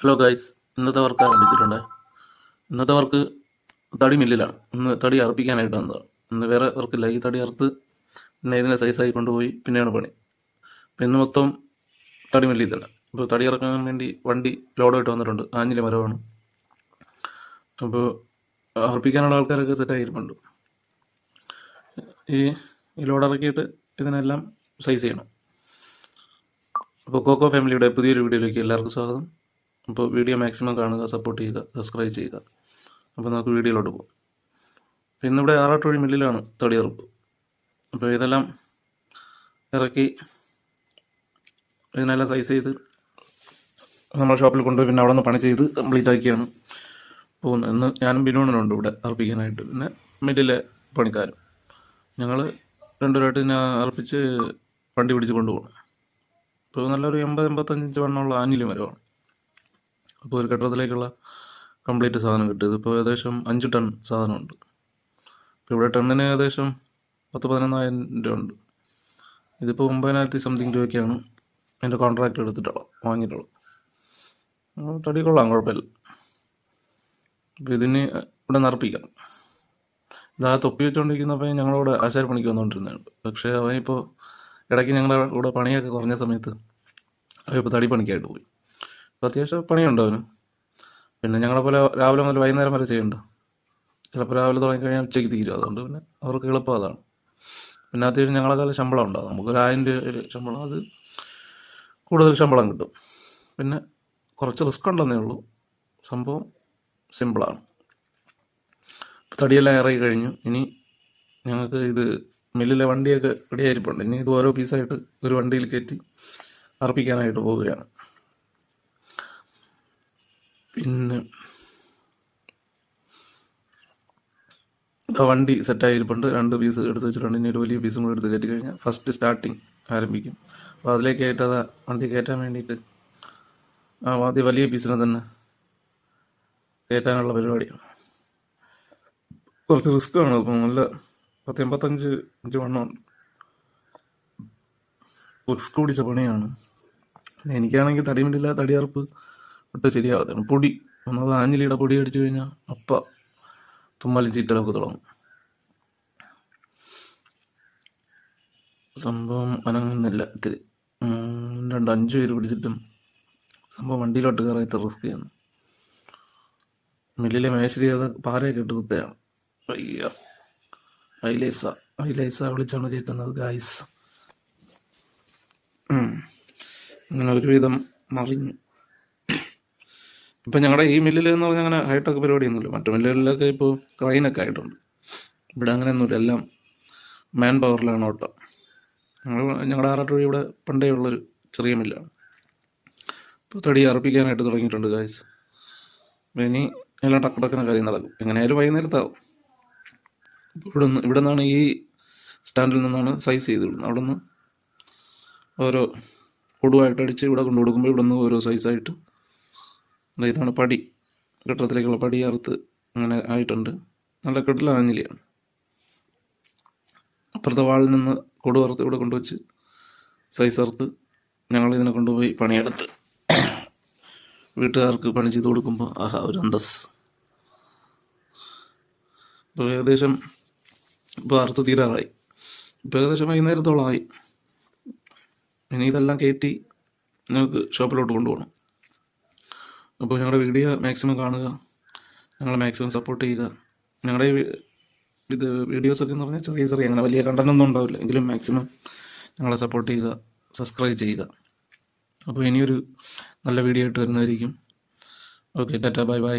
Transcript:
Hello guys ഇന്നത്തെ work ആരംഭിച്ചിട്ടുണ്ട്. ഇന്നത്തെ വർക്ക് തടി മില്ലിലാണ്. ഇന്ന് തടി അറപ്പിക്കാനായിട്ട് വന്നതാണ്. ഇന്ന് വേറെ വർക്കില്ല. ഈ തടി അറുത്ത് പിന്നെ ഇതിനെ സൈസായി കൊണ്ടുപോയി പിന്നെയാണ് പണി. അപ്പം ഇന്ന് മൊത്തം തടി മില്ലിൽ തന്നെ. അപ്പോൾ തടി ഇറക്കാൻ വേണ്ടി വണ്ടി ലോഡായിട്ട് വന്നിട്ടുണ്ട്. ആഞ്ഞിലി മരമാണ്. അപ്പോൾ അർപ്പിക്കാനുള്ള ആൾക്കാരൊക്കെ സെറ്റായിരിപ്പുണ്ട് ഈ ഈ ലോഡ് ഇറക്കിയിട്ട് ഇതിനെല്ലാം സൈസ് ചെയ്യണം. അപ്പോൾ കോക്കോ ഫാമിലിയുടെ പുതിയൊരു വീഡിയോയിലേക്ക് എല്ലാവർക്കും സ്വാഗതം. അപ്പോൾ വീഡിയോ മാക്സിമം കാണുക സപ്പോർട്ട് ചെയ്യുക സബ്സ്ക്രൈബ് ചെയ്യുക. അപ്പോൾ നമുക്ക് വീഡിയോയിലോട്ട് പോകും. അപ്പോൾ ഇന്നിവിടെ ആറാട്ടുവഴി മില്ലിലാണ് തടിയറുപ്പ്. അപ്പോൾ ഇതെല്ലാം ഇറക്കി ഇതിനെല്ലാം സൈസ് ചെയ്ത് നമ്മുടെ ഷോപ്പിൽ കൊണ്ടുപോയി പിന്നെ അവിടെ നിന്ന് പണി ചെയ്ത് കംപ്ലീറ്റ് ആക്കിയാണ് പോകുന്നത്. ഇന്ന് ഞാനും ബിനോണിനുണ്ട് ഇവിടെ അർപ്പിക്കാനായിട്ട്. പിന്നെ മില്ലിലെ പണിക്കാരും. ഞങ്ങൾ രണ്ടുപേരായിട്ട് ഞാൻ അർപ്പിച്ച് വണ്ടി പിടിച്ച് കൊണ്ടുപോകണം. ഇപ്പോൾ നല്ലൊരു എൺപത് എൺപത്തഞ്ച് വണ്ണമുള്ള ആഞ്ഞിലി മരമാണ് അപ്പോൾ ഒരു കെട്ടിടത്തിലേക്കുള്ള കംപ്ലീറ്റ് സാധനം കിട്ടും ഇതിപ്പോൾ ഏകദേശം അഞ്ച് ടൺ സാധനമുണ്ട്. ഇപ്പോൾ ഇവിടെ ടണ്ണിന് ഏകദേശം പത്ത് പതിനൊന്നായിരം രൂപ ഉണ്ട് ഇതിപ്പോൾ ഒമ്പതിനായിരത്തി സംതിങ് രൂപയ്ക്കാണ് എന്റെ കോൺട്രാക്റ്റ് എടുത്തിട്ടുള്ളത് വാങ്ങിയിട്ടുള്ളത്. തടി കൊള്ളാം കുഴപ്പമില്ല. അപ്പോൾ ഇതിന് ഇവിടെ നറപ്പിക്കാം ഇതാ തൊപ്പി വെച്ചുകൊണ്ടിരിക്കുന്നപ്പോൾ ഞങ്ങളോട് ആശാരി പണിക്ക് വന്നുകൊണ്ടിരുന്നുണ്ട് പക്ഷേ അവനിപ്പോൾ ഇടയ്ക്ക് ഞങ്ങളുടെ കൂടെ പണിയൊക്കെ കുറഞ്ഞ സമയത്ത് അവൻ ഇപ്പോൾ തടി പണിക്കായിട്ട് പോയി. അത്യാവശ്യം പണിയുണ്ട് അവന്. പിന്നെ ഞങ്ങളെ പോലെ രാവിലെ മുതൽ വൈകുന്നേരം വരെ ചെയ്യണ്ട ചിലപ്പോൾ രാവിലെ തുടങ്ങിക്കഴിഞ്ഞാൽ ഉച്ചയ്ക്ക് തീരും. അതുകൊണ്ട് പിന്നെ അവർക്ക് എളുപ്പം അതാണ്. പിന്നെ അത്യാവശ്യം കാലം ശമ്പളം ഉണ്ടാകും നമുക്കൊരു ആയിരം രൂപ ശമ്പളം അത് കൂടുതൽ ശമ്പളം കിട്ടും. പിന്നെ കുറച്ച് റിസ്ക് ഉണ്ടെന്നേ ഉള്ളൂ. സംഭവം സിമ്പിളാണ് തടിയെല്ലാം ഇറങ്ങി കഴിഞ്ഞു. ഇനി ഞങ്ങൾക്ക് ഇത് മില്ലിലെ വണ്ടിയൊക്കെ റെഡിയായിരിപ്പുണ്ട് ഇനി ഇത് ഓരോ പീസായിട്ട് ഒരു വണ്ടിയിൽ കയറ്റി അർപ്പിക്കാനായിട്ട് പോവുകയാണ്. പിന്നെ വണ്ടി സെറ്റായിരിപ്പുണ്ട് രണ്ട് പീസ് എടുത്ത് വെച്ചിട്ടുണ്ട്. ഇനി ഒരു വലിയ പീസും കൂടെ എടുത്ത് കയറ്റി കഴിഞ്ഞാൽ ഫസ്റ്റ് സ്റ്റാർട്ടിങ് ആരംഭിക്കും. അപ്പോൾ അതിലേക്ക് അത് വണ്ടി കയറ്റാൻ വേണ്ടിയിട്ട് ആദ്യം വലിയ പീസിനെ തന്നെ കയറ്റാനുള്ള പരിപാടിയാണ് കുറച്ച് റിസ്ക് ആണ്. ഇപ്പം നല്ല പത്ത് എൺപത്തഞ്ച് അഞ്ച് വണ്ണം റിസ്ക് പിടിച്ച പണിയാണ്. എനിക്കാണെങ്കിൽ തടിമില്ല തടിയറുപ്പ് ഒട്ടും ശരിയാവത്താണ് പൊടി. ഒന്നത് ആഞ്ഞിലിയുടെ പൊടി അടിച്ചു കഴിഞ്ഞാൽ അപ്പ തുമ്മലും ചീറ്റലൊക്കെ തുടങ്ങും. സംഭവം അനങ്ങുന്നില്ല ഇത്തിരി. രണ്ട് അഞ്ച് പേര് പിടിച്ചിട്ടും സംഭവം വണ്ടിയിലോട്ട് കയറാൻ ഇത്ര റിസ്ക് ചെയ്യുന്നു മില്ലിലെ മേശരി അത് പാറയൊക്കെ ഇട്ട് കുത്തയാണ്. അയ്യോ. ഐലൈസ. ഐലൈസ വിളിച്ചാണ് കയറ്റുന്നത് ഗായ്സ് അങ്ങനെ ഒരുവിധം മറിഞ്ഞു. ഇപ്പം ഞങ്ങളുടെ ഈ മില്ലിൽ എന്ന് പറഞ്ഞാൽ അങ്ങനെ ഹൈടെക് പരിപാടിയൊന്നുമില്ല. മറ്റു മില്ലുകളിലൊക്കെ ഇപ്പോൾ ക്രൈനൊക്കെ ആയിട്ടുണ്ട്. ഇവിടെ അങ്ങനെയൊന്നുമില്ല. എല്ലാം മാൻ പവറിലാണ് ഓട്ടം ഞങ്ങൾ ഞങ്ങളുടെ ആറാട്ടുവഴി ഇവിടെ പണ്ടേ ഉള്ളൊരു ചെറിയ മില്ലാണ്. ഇപ്പോൾ തടി അർപ്പിക്കാനായിട്ട് തുടങ്ങിയിട്ടുണ്ട് ഗായ്സ് ഇനി എല്ലാം ടക്കടക്കുന്ന കാര്യം നടക്കും. എങ്ങനെയായാലും വൈകുന്നേരത്താവും. ഇവിടെ നിന്ന് ഇവിടെ നിന്നാണ് ഈ സ്റ്റാൻഡിൽ നിന്നാണ് സൈസ് ചെയ്ത് വിടുന്നത്. അവിടെ നിന്ന് ഓരോ കൊടുവായിട്ട് അടിച്ച് ഇവിടെ കൊണ്ടു കൊടുക്കുമ്പോൾ ഇവിടെ നിന്ന് ഓരോ സൈസായിട്ട് ഇതാണ് പടി. കെട്ടിടത്തിലേക്കുള്ള പടി അറുത്ത് അങ്ങനെ ആയിട്ടുണ്ട്. നല്ല കെട്ടില ആഞ്ഞിലിയാണ് അപ്പുറത്തെ വാളിൽ നിന്ന് കൊടു അറുത്ത് ഇവിടെ കൊണ്ടുവച്ച് സൈസ് അറുത്ത് ഞങ്ങൾ ഇതിനെ കൊണ്ടുപോയി പണിയെടുത്ത് വീട്ടുകാർക്ക് പണി ചെയ്ത് കൊടുക്കുമ്പോൾ ആഹാ ഒരു അന്തസ്. ഇപ്പോൾ ഏകദേശം ഇപ്പോൾ അറുത്ത് തീരാറായി. ഇപ്പോൾ ഏകദേശം വൈകുന്നേരത്തോളമായി. ഇനി ഇതെല്ലാം കയറ്റി ഞങ്ങൾക്ക് ഷോപ്പിലോട്ട് കൊണ്ടുപോകണം. അപ്പോൾ ഞങ്ങളുടെ വീഡിയോ മാക്സിമം കാണുക. ഞങ്ങളെ മാക്സിമം സപ്പോർട്ട് ചെയ്യുക. ഞങ്ങളുടെ ഇത് വീഡിയോസൊക്കെ എന്ന് പറഞ്ഞാൽ ചെറിയ ചെറിയ അങ്ങനെ വലിയ കണ്ടന്റൊന്നും ഉണ്ടാവില്ല. എങ്കിലും മാക്സിമം ഞങ്ങളെ സപ്പോർട്ട് ചെയ്യുക സബ്സ്ക്രൈബ് ചെയ്യുക. അപ്പോൾ ഇനിയൊരു നല്ല വീഡിയോ ആയിട്ട് വരുന്നതായിരിക്കും. Okay Tata bye bye